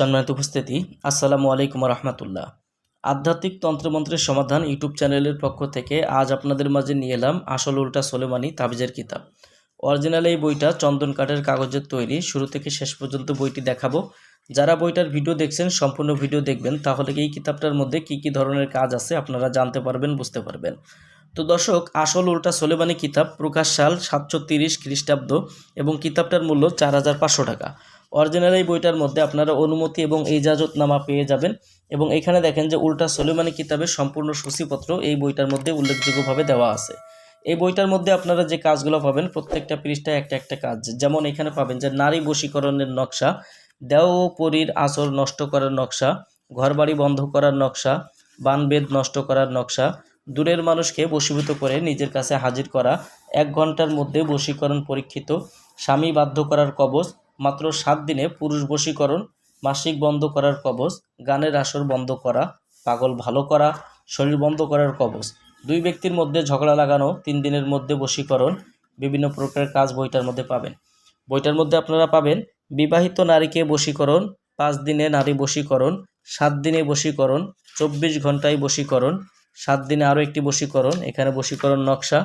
সম্মানিত উপস্থিতি, আসসালামু আলাইকুম রহমতুল্লাহ আধ্যাত্মিক তন্ত্রমন্ত্রের সমাধান ইউটিউব চ্যানেলের পক্ষ থেকে আজ আপনাদের মাঝে নিয়ে এলাম আসল উল্টা সোলেমানি তাবিজের কিতাব। অরিজিনাল এই বইটা চন্দন কাঠের কাগজের তৈরি, শুরু থেকে শেষ পর্যন্ত বইটি দেখাবো। যারা বইটার ভিডিও দেখছেন, সম্পূর্ণ ভিডিও দেখবেন, তাহলে এই কিতাবটার মধ্যে কি কি ধরনের কাজ আছে আপনারা জানতে পারবেন, বুঝতে পারবেন। তো দর্শক, আসল উল্টা সোলেমানি কিতাব প্রকাশ সাল সাতশো তিরিশ খ্রিস্টাব্দ এবং কিতাবটার মূল্য চার হাজার পাঁচশো টাকা। অরিজিনাল এই বইটার মধ্যে আপনারা অনুমতি এবং ইজাজতনামা পেয়ে যাবেন। এবং এখানে দেখেন যে উল্টা সোলেমানি কিতাবের সম্পূর্ণ সূচিপত্র এই বইটার মধ্যে উল্লেখযোগ্যভাবে দেওয়া আছে। এই বইটার মধ্যে আপনারা যে কাজগুলো পাবেন, প্রত্যেকটা পৃষ্ঠায় একটা একটা কাজ। যেমন এখানে পাবেন যে নারী বশীকরণের নকশা দেও ও পরীর আসর নষ্ট করার নকশা, ঘরবাড়ি বন্ধ করার নকশা, বানবেদ নষ্ট করার নকশা, দূরের মানুষকে বশীভূত করে নিজের কাছে হাজির করা, এক ঘণ্টার মধ্যে বশীকরণ পরীক্ষিত, স্বামী বাধ্য করার কবচ মাত্র সাত দিনে পুরুষ বশীকরণ, মাসিক বন্ধ করার কবচ, গানের আসর বন্ধ করা, পাগল ভালো করা, শরীর বন্ধ করার কবচ। দুই ব্যক্তির মধ্যে ঝগড়া লাগানো, তিন দিনের মধ্যে বশীকরণ, বিভিন্ন প্রকারের কাজ বইটার মধ্যে পাবেন। বইটার মধ্যে আপনারা পাবেন বিবাহিত নারীকে বশীকরণ, পাঁচ দিনে নারী বশীকরণ, সাত দিনে বশীকরণ, চব্বিশ ঘন্টায় বশীকরণ, সাত দিনে আরও একটি বশীকরণ, এখানে বশীকরণ নকশা,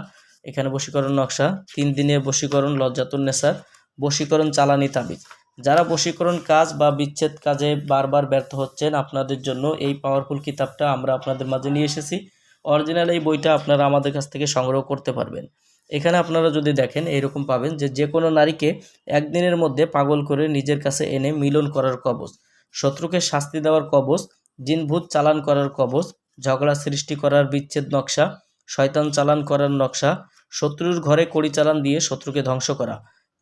এখানে বশীকরণ নকশা, তিন দিনে বশীকরণ লজ্জাতুন নেসার বশীকরণ চালানি তাবিজ। যারা বশীকরণ কাজ বা বিচ্ছেদ কাজে বারবার ব্যর্থ হচ্ছেন, আপনাদের জন্য এই পাওয়ারফুল কিতাবটা আমরা আপনাদের মাঝে নিয়ে এসেছি। অরিজিনাল এই বইটা আপনারা আমাদের কাছ থেকে সংগ্রহ করতে পারবেন। এখানে আপনারা যদি দেখেন, এরকম পাবেন যে যে কোনো নারীকে একদিনের মধ্যে পাগল করে নিজের কাছে এনে মিলন করার কবচ, শত্রুকে শাস্তি দেওয়ার কবচ, জিনভূত চালান করার কবচ, ঝগড়া সৃষ্টি করার বিচ্ছেদ নকশা, শয়তান চালান করার নকশা, শত্রুর ঘরে কড়ি চালান দিয়ে শত্রুকে ধ্বংস করা।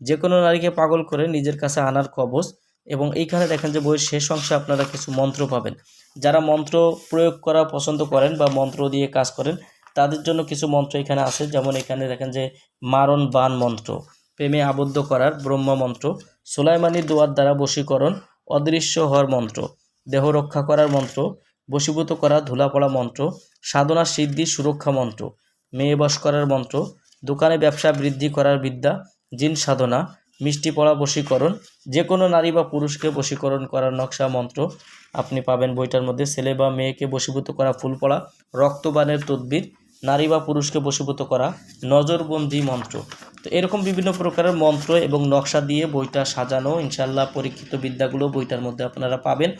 যে কোনো নারীকে পাগল করে নিজের কাছে আনার কবচ এবং এইখানে দেখেন যে বইয়ের শেষ অংশে আপনারা কিছু মন্ত্র পাবেন। যারা মন্ত্র প্রয়োগ করা পছন্দ করেন বা মন্ত্র দিয়ে কাজ করেন, তাদের জন্য কিছু মন্ত্র এখানে আছে। যেমন এখানে দেখেন যে মারণ বান মন্ত্র, প্রেমে আবদ্ধ করার ব্রহ্ম মন্ত্র, সোলাইমানি দোয়ার দ্বারা বশীকরণ, অদৃশ্য হওয়ার মন্ত্র, দেহ রক্ষা করার মন্ত্র, বশীভূত করা ধুলা পড়া মন্ত্র, সাধনা সিদ্ধি সুরক্ষা মন্ত্র, মেয়ে বস করার মন্ত্র, দোকানে ব্যবসা বৃদ্ধি করার বিদ্যা জিন সাধনা, মিষ্টি পড়া বশীকরণ যে কোনো নারী বা পুরুষকে বশীকরণ করার নকশা মন্ত্র আপনি পাবেন বইটার মধ্যে। ছেলে বা মেয়েকে বশীভূত করা ফুল পড়া, রক্তবানের তদ্বির, নারী বা পুরুষকে বশীভূত করা নজরবন্দি মন্ত্র। তো এরকম বিভিন্ন প্রকারের মন্ত্র এবং নকশা দিয়ে বইটা সাজানো ইনশাল্লাহ পরীক্ষিত বিদ্যাগুলো বইটার মধ্যে আপনারা পাবেন।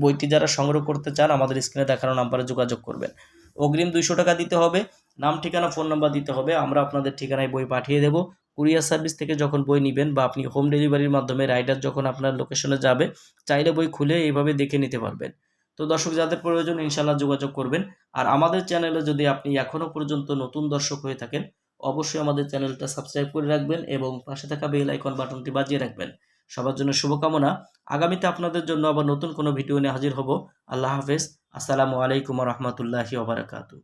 বইটি যারা সংগ্রহ করতে চান, আমাদের স্ক্রিনে দেখানো নাম্বারে যোগাযোগ করবেন। অগ্রিম দুইশো টাকা দিতে হবে, নাম, ঠিকানা, ফোন নাম্বার দিতে হবে। আমরা আপনাদের ঠিকানায় বই পাঠিয়ে দেব। কুরিয়ার সার্ভিস থেকে যখন বই নেবেন বা আপনি হোম ডেলিভারির মাধ্যমে রাইডার যখন আপনার লোকেশনে যাবে, চাইলে বই খুলে এইভাবে দেখে নিতে পারবেন। তো দর্শক, যাদের প্রয়োজন ইনশাল্লাহ যোগাযোগ করবেন। আর আমাদের চ্যানেলে যদি আপনি এখনও পর্যন্ত নতুন দর্শক হয়ে থাকেন, অবশ্যই আমাদের চ্যানেলটা সাবস্ক্রাইব করে রাখবেন এবং পাশে থাকা বেল আইকন বাটনটি বাজিয়ে রাখবেন। সবার জন্য শুভকামনা। আগামীতে আপনাদের জন্য আবার নতুন কোনো ভিডিও নিয়ে হাজির হব। আল্লাহ হাফেজ। আসসালামু আলাইকুম রহমতুল্লাহি ওবরাকাতু